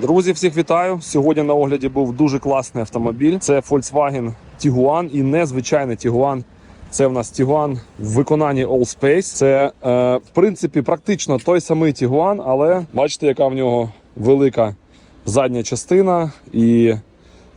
Друзі, всіх вітаю! Сьогодні на огляді був дуже класний автомобіль. Це Volkswagen Tiguan і незвичайний Tiguan. Це в нас Tiguan в виконанні Allspace. Це е, в принципі практично той самий Tiguan, але бачите, яка в нього велика задня частина. І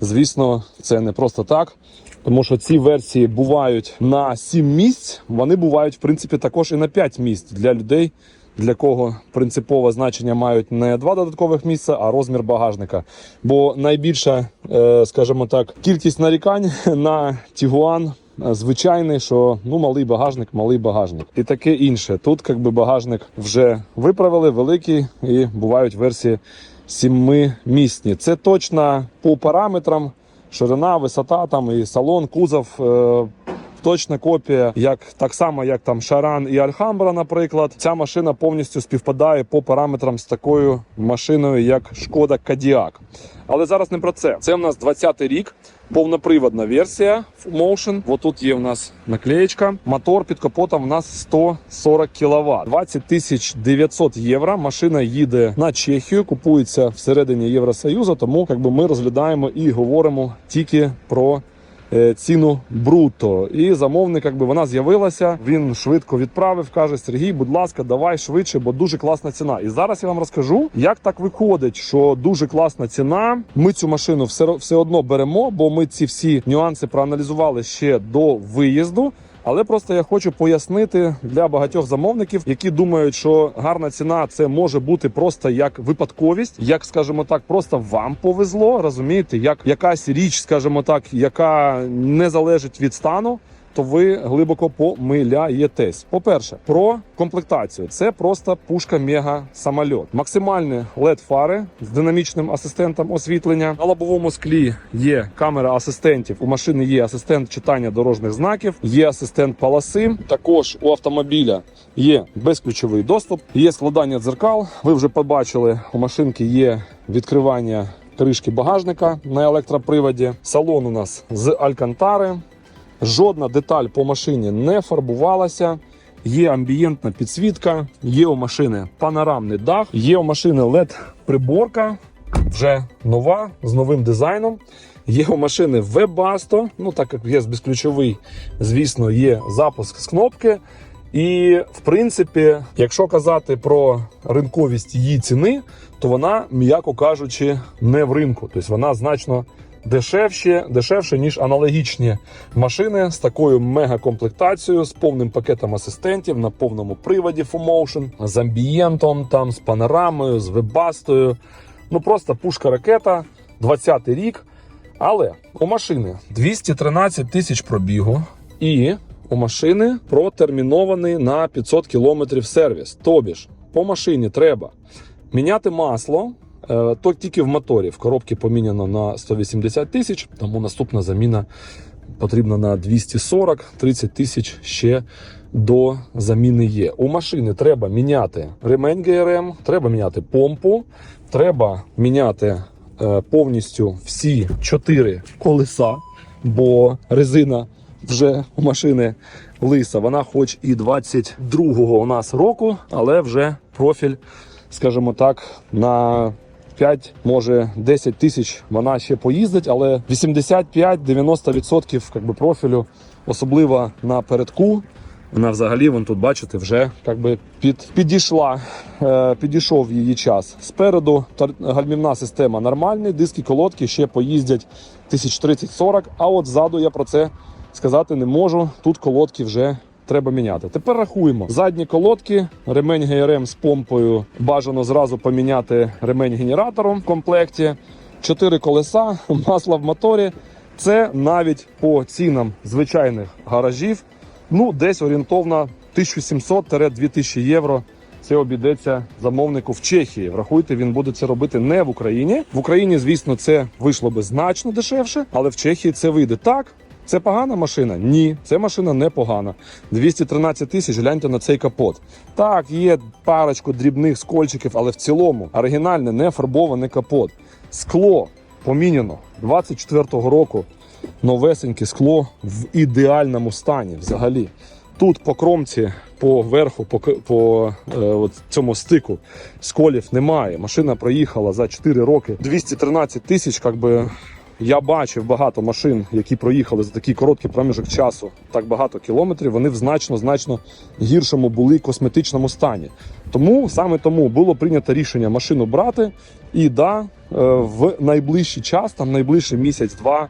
звісно, це не просто так. Тому що ці версії бувають на 7 місць, вони бувають в принципі також і на 5 місць для людей, для кого принципове значення мають не два додаткових місця, а розмір багажника. Бо найбільша, е, скажімо так, кількість нарікань на Tiguan е, звичайний, що ну малий багажник, малий багажник і таке інше. Тут якби багажник вже виправили, великий, і бувають версії сімимісні. Це точно по параметрам, ширина, висота там і салон, кузов. Точна копія, як так само, як там Шаран і Альхамбра, наприклад. Ця машина повністю співпадає по параметрам з такою машиною, як Шкода Кадіак. Але зараз не про це. Це в нас 20-й рік, повноприводна версія Motion. Ось тут є в нас наклеєчка. Мотор під капотом у нас 140 кВт. 20 тисяч 900 євро. Машина їде на Чехію, купується всередині Євросоюзу. Тому якби ми розглядаємо і говоримо тільки про ціну бруто. І замовник, якби вона з'явилася, він швидко відправив, каже: Сергій, будь ласка, давай швидше, бо дуже класна ціна. І зараз я вам розкажу, як так виходить, що дуже класна ціна. Ми цю машину все, все одно беремо, бо ми ці всі нюанси проаналізували ще до виїзду. Але просто я хочу пояснити для багатьох замовників, які думають, що гарна ціна це може бути просто як випадковість, як скажімо так, просто вам повезло. Розумієте, як якась річ, скажімо так, яка не залежить від стану. То ви глибоко помиляєтесь. По-перше, про комплектацію це просто пушка мега самольот. Максимальні led фари з динамічним асистентом освітлення. На лобовому склі є камера асистентів. У машини є асистент читання дорожніх знаків, є асистент полоси. Також у автомобіля є безключовий доступ, є складання дзеркал. Ви вже побачили, у машинки є відкривання. Кришки багажника на електроприводі. Салон у нас з алькантари. Жодна деталь по машині не фарбувалася. Є амбієнтна підсвітка, є у машини панорамний дах, є у машини led приборка вже нова з новим дизайном. Є у машини Webasto, ну так як є безключовий, звісно, є запуск з кнопки. І в принципі, якщо казати про ринковість її ціни, то вона, м'яко кажучи, не в ринку. Тобто вона значно дешевше, дешевше, ніж аналогічні машини з такою мегакомплектацією, з повним пакетом асистентів на повному приводі FuMotion, з амбієнтом, там, з панорамою, з вебастою. Ну просто пушка ракета, 20-й рік. Але у машини 213 тисяч пробігу і у машини протермінований на 500 кілометрів сервіс. Тобі ж по машині треба міняти масло. Е, То тільки в моторі в коробці поміняно на 180 тисяч, тому наступна заміна потрібна на 240 30 тисяч ще до заміни є. У машини треба міняти ремень ГРМ, треба міняти помпу, треба міняти е, повністю всі чотири колеса, бо резина вже у машини лиса. Вона, хоч і 22-го у нас року, але вже профіль, скажімо так, на 5, може 10 тисяч вона ще поїздить, але 85-90% как би, профілю, особливо на передку. Вона взагалі, вон тут бачите, вже би, під, підійшла, е, підійшов її час. Спереду гальмівна система нормальна, диски колодки ще поїздять 1030-40, а от ззаду я про це сказати не можу. Тут колодки вже треба міняти. Тепер рахуємо задні колодки, ремень ГРМ з помпою. Бажано зразу поміняти ремень генератором в комплекті. Чотири колеса, масло в моторі. Це навіть по цінам звичайних гаражів. Ну, десь орієнтовно 1700-2000 євро. Це обійдеться замовнику в Чехії. Врахуйте, він буде це робити не в Україні. В Україні, звісно, це вийшло би значно дешевше, але в Чехії це вийде так. Це погана машина? Ні, це машина не погана. 213 тисяч. Гляньте на цей капот. Так, є парочку дрібних скольчиків, але в цілому оригінальне не фарбований капот. Скло поміняно 24-го року. Новесеньке скло в ідеальному стані взагалі. Тут по кромці, по верху, по, по е, от цьому стику сколів немає. Машина проїхала за 4 роки 213 тисяч. Как би, я бачив багато машин, які проїхали за такий короткий проміжок часу, так багато кілометрів. Вони в значно значно гіршому були косметичному стані. Тому саме тому було прийнято рішення машину брати. І да, е, в найближчий час, там найближчий місяць-два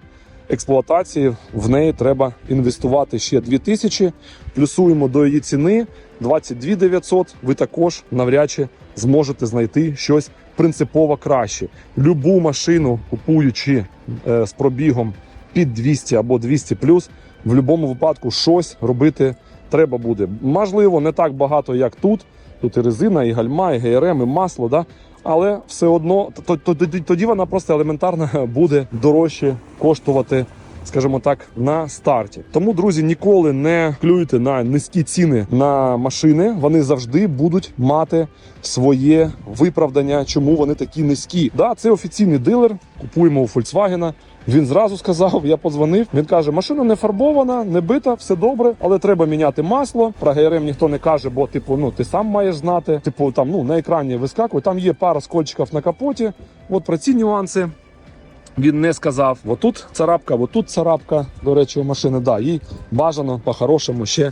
експлуатації, в неї треба інвестувати ще 2 тисячі. Плюсуємо до її ціни 22 900. Ви також навряд чи зможете знайти щось принципово краще. Любу машину, купуючи е, з пробігом під 200 або 200 плюс, в будь-якому випадку щось робити треба буде. Можливо, не так багато, як тут. Тут і резина, і гальма, і ГРМ, і масло, да? але все одно то- то- тоді- тоді вона просто елементарно буде дорожче коштувати. Скажімо так, на старті. Тому, друзі, ніколи не клюйте на низькі ціни на машини. Вони завжди будуть мати своє виправдання, чому вони такі низькі. Да, це офіційний дилер. Купуємо у Volkswagen. Він зразу сказав, я подзвонив. Він каже: машина не фарбована, не бита, все добре, але треба міняти масло. Про ГРМ ніхто не каже, бо типу, ну ти сам маєш знати. Типу, там ну на екрані вискакує. Там є пара скольчиків на капоті. От про ці нюанси. Він не сказав, отут царапка, отут царапка. До речі, у машини, да, їй бажано по-хорошому ще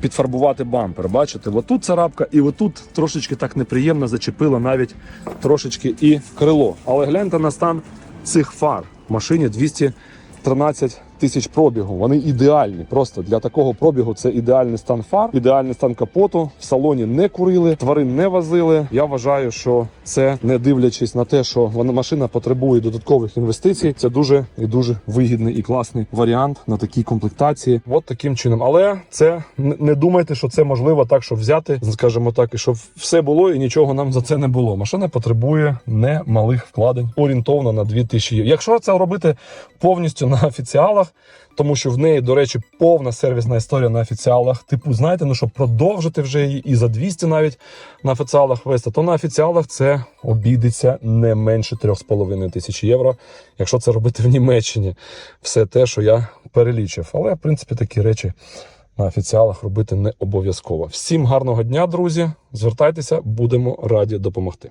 підфарбувати бампер. Бачите, отут царапка, і отут трошечки так неприємно зачепило навіть трошечки і крило. Але гляньте на стан цих фар. В машині 213 тисяч пробігу. Вони ідеальні. Просто для такого пробігу це ідеальний стан фар, ідеальний стан капоту. В салоні не курили, тварин не возили. Я вважаю, що це не дивлячись на те, що вона машина потребує додаткових інвестицій. Це дуже і дуже вигідний і класний варіант на такій комплектації. От таким чином. Але це не думайте, що це можливо так, щоб взяти, скажімо так, і щоб все було і нічого нам за це не було. Машина потребує немалих вкладень, орієнтовно на 2000 євро. Якщо це робити повністю на офіціалах. Тому що в неї, до речі, повна сервісна історія на офіціалах. Типу, знаєте, ну щоб продовжити вже її і за 200 навіть на офіціалах вести, то на офіціалах це обійдеться не менше 3,5 тисячі євро, якщо це робити в Німеччині. Все те, що я перелічив. Але в принципі такі речі на офіціалах робити не обов'язково. Всім гарного дня, друзі! Звертайтеся, будемо раді допомогти.